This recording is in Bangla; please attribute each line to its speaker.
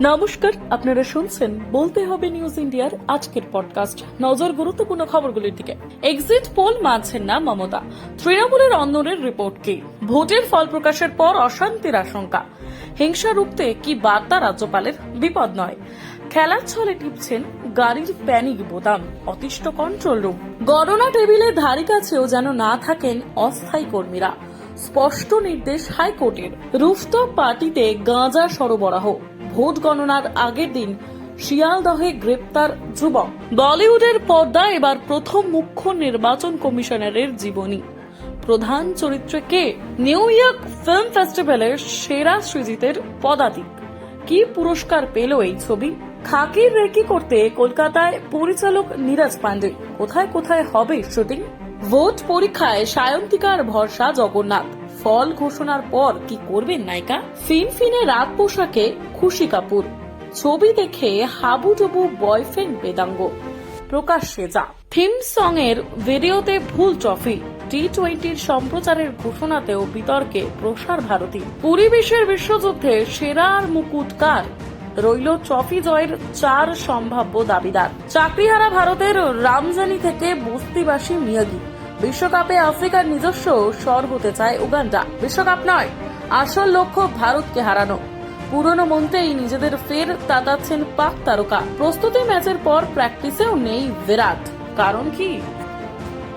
Speaker 1: নমস্কার, আপনারা শুনছেন বলতে হবে নিউজ ইন্ডিয়ার আজকের পডকাস্ট। নজর গুরুত্বপূর্ণ খবরগুলির দিকে। এক্সিট পোল মানছেন না মমতা। তৃণমূলের অন্দরের রিপোর্ট কি? ভোটের ফল প্রকাশের পর অশান্তির আশঙ্কা। হিংসা রুখতে কি বার্তা রাজ্যপালের? বিপদ নয়। খেলার ছলে টিপছেন গাড়ির প্যানিক বোতাম। অতিষ্ঠ কন্ট্রোল রুম গণনা টেবিলের ধারে কাছেও যেন না থাকেন অস্থায়ী কর্মীরা। স্পষ্ট নির্দেশ হাইকোর্টের। রুফটপ পার্টিতে গাঁজা সরবরাহ। ভোট গণনার আগের দিন শিয়ালদহে গ্রেপ্তার যুবক। বলিউডের পর্দা এবার প্রথম মুখ্য নির্বাচন কমিশনারের জীবনী। প্রধান চরিত্রে কে? নিউ ইয়র্ক ফিল্ম ফেস্টিভ্যালের সেরা সৃজিতের পদাতিক। কি পুরস্কার পেল এই ছবি? খাকির রেকি করতে কলকাতায় পরিচালক নীরাজ পান্ডে। কোথায় কোথায় হবে শুটিং? ভোট পরীক্ষায় সায়ন্তিকার ভরসা জগন্নাথ। ফল ঘোষণার পর কি করবেন নায়িকা? ফিনফিনে রাত পোশাকে খুশি কাপুর। ছবি দেখে হাবুডুবু বয়ফ্রেন্ড বেদাঙ্গ। প্রকাশ্যে যা। থিম সং এর ভিডিওতে ভুল ট্রফি। টি টোয়েন্টির সম্প্রচারের ঘোষণাতেও বিতর্কে প্রসার ভারতী। পরিবেশের বিশ্বযুদ্ধে সেরার মুকুট কার? রইল ট্রফি জয়ের চার সম্ভাব্য দাবিদার। চাকরিহারা ভারতের রামজানি থেকে বস্তিবাসী মিয়াগি। বিশ্বকাপে আফ্রিকার নিজস্ব স্বর হতে চায় উগান্ডা। বিশ্বকাপ নয়, আসল লক্ষ্য ভারতকে হারানো। পুরনো মন্ত্রেই নিজেদের ফের তাতাচ্ছেন পাক তারকা। প্রস্তুতি ম্যাচের পর প্র্যাকটিসেও নেই বিরাট। কারণ কি?